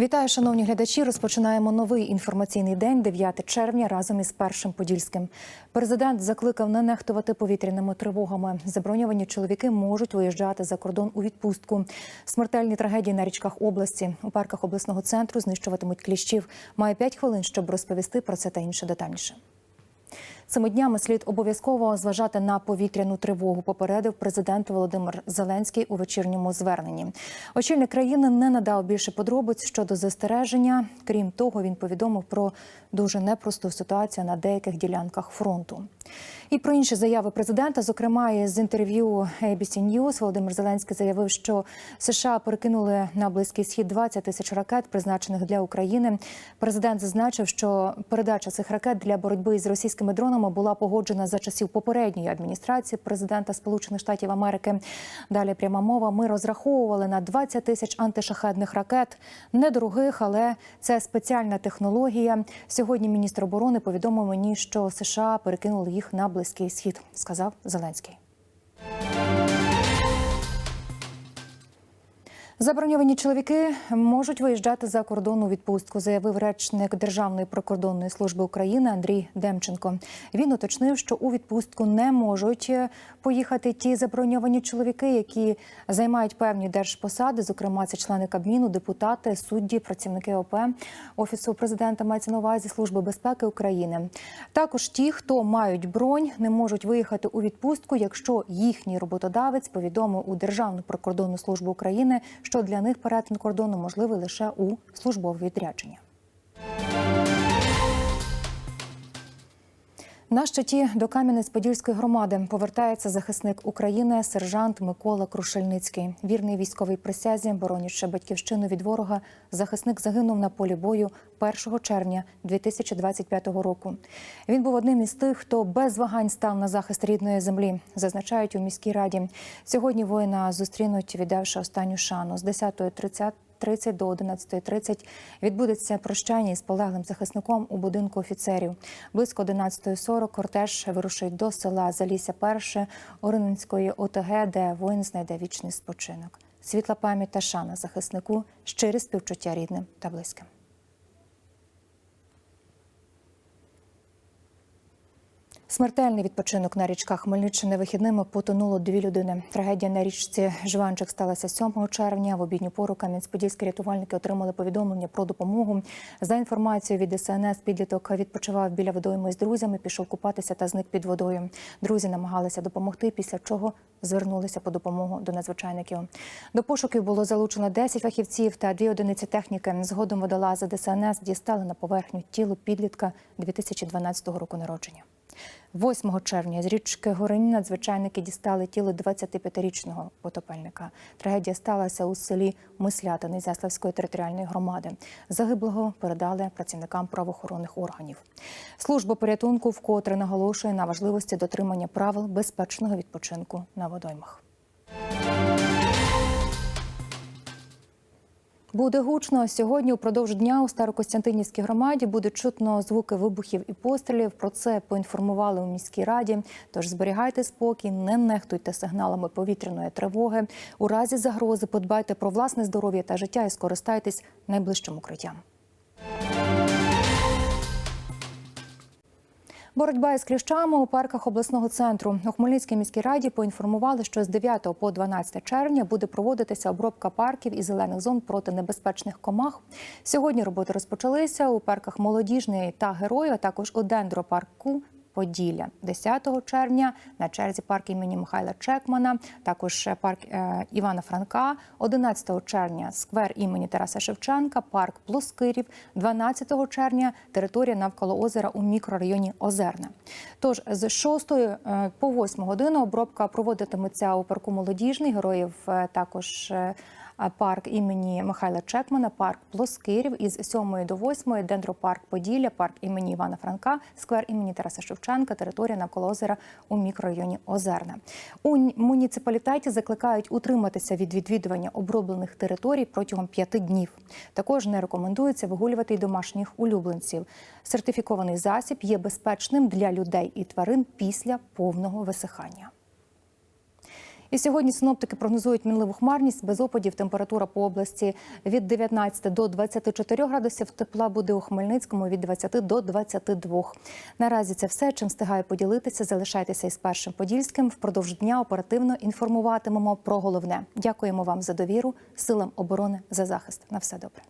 Вітаю, шановні глядачі. Розпочинаємо новий інформаційний день, 9 червня, разом із першим подільським. Президент закликав не нехтувати повітряними тривогами. Заброньовані чоловіки можуть виїжджати за кордон у відпустку. Смертельні трагедії на річках області у парках обласного центру знищуватимуть кліщів. Має 5 хвилин, щоб розповісти про це та інше детальніше. Цими днями слід обов'язково зважати на повітряну тривогу. Попередив президент Володимир Зеленський у вечірньому зверненні. Очільник країни не надав більше подробиць щодо застереження. Крім того, він повідомив про дуже непросту ситуацію на деяких ділянках фронту. І про інші заяви президента, зокрема із інтерв'ю ABC News, Володимир Зеленський заявив, що США перекинули на близький схід 20 тисяч ракет, призначених для України. Президент зазначив, що передача цих ракет для боротьби з російськими дронами була погоджена за часів попередньої адміністрації президента Сполучених Штатів Америки. Далі пряма мова. Ми розраховували на 20 тисяч антишахедних ракет, недорогих, але це спеціальна технологія. Сьогодні міністр оборони повідомив мені, що США перекинули їх на близький схід, сказав Зеленський. Заброньовані чоловіки можуть виїжджати за кордон у відпустку, заявив речник Державної прикордонної служби України Андрій Демченко. Він уточнив, що у відпустку не можуть поїхати ті заброньовані чоловіки, які займають певні держпосади, зокрема це члени Кабміну, депутати, судді, працівники ОП офісу президента мається на увазі Служби безпеки України. Також ті, хто мають бронь, не можуть виїхати у відпустку, якщо їхній роботодавець повідомив у Державну прикордонну службу України що для них перетин кордону можливий лише у службові відрядження. На щиті до Кам'янець-Подільської громади повертається захисник України, сержант Микола Крушельницький. Вірний військовій присязі, боронячи батьківщину від ворога, захисник загинув на полі бою 1 червня 2025 року. Він був одним із тих, хто без вагань став на захист рідної землі, зазначають у міській раді. Сьогодні воїна зустрінуть, віддавши останню шану з 10.30 30 до 11.30 відбудеться прощання із полеглим захисником у будинку офіцерів. Близько 11.40 кортеж вирушить до села Залісся Перше Орининської ОТГ, де воїн знайде вічний спочинок. Світла пам'ять та шана захиснику, щире співчуття рідним та близьким. Смертельний відпочинок на річках Хмельниччини вихідними потонуло дві людини. Трагедія на річці Жванчик сталася 7 червня. В обідню пору Кам'янець-Подільські рятувальники отримали повідомлення про допомогу. За інформацією від СНС, підліток відпочивав біля водойми з друзями, пішов купатися та зник під водою. Друзі намагалися допомогти, після чого звернулися по допомогу до надзвичайників. До пошуків було залучено 10 фахівців та дві одиниці техніки. Згодом водолази ДСНС дістали на поверхню тіло підлітка 2012 року народження. 8 червня з річки Горині надзвичайники дістали тіло 25-річного потопельника. Трагедія сталася у селі Мислятини Зяславської територіальної громади. Загиблого передали працівникам правоохоронних органів. Служба порятунку вкотре наголошує на важливості дотримання правил безпечного відпочинку на водоймах. Буде гучно сьогодні. Упродовж дня у Старокостянтинівській громаді буде чутно звуки вибухів і пострілів. Про це поінформували у міській раді. Тож зберігайте спокій, не нехтуйте сигналами повітряної тривоги. У разі загрози подбайте про власне здоров'я та життя і скористайтесь найближчим укриттям. Боротьба із кліщами у парках обласного центру у Хмельницькій міській раді поінформували, що з 9 по 12 червня буде проводитися обробка парків і зелених зон проти небезпечних комах. Сьогодні роботи розпочалися у парках молодіжний та герой, а також у дендропарку. Поділля. 10 червня на черзі парк імені Михайла Чекмана, також парк е, Івана Франка, 11 червня сквер імені Тараса Шевченка, парк Плоскирів, 12 червня територія навколо озера у мікрорайоні Озерне. Тож з 6 е, по 8 годину обробка проводитиметься у парку молодіжний. Героїв е, також. Е, парк імені Михайла Чекмана, парк Плоскирів. Із 7 до 8, дендропарк Поділля, парк імені Івана Франка, сквер імені Тараса Шевченка, територія навколо озера у мікрорайоні Озерна. У муніципалітеті закликають утриматися від відвідування оброблених територій протягом п'яти днів. Також не рекомендується вигулювати й домашніх улюбленців. Сертифікований засіб є безпечним для людей і тварин після повного висихання. І сьогодні синоптики прогнозують мінливу хмарність без опадів. Температура по області від 19 до 24 градусів. Тепла буде у Хмельницькому від 20 до 22. Наразі це все. Чим встигаю поділитися. Залишайтеся із першим подільським. Впродовж дня оперативно інформуватимемо про головне. Дякуємо вам за довіру, силам оборони за захист. На все добре.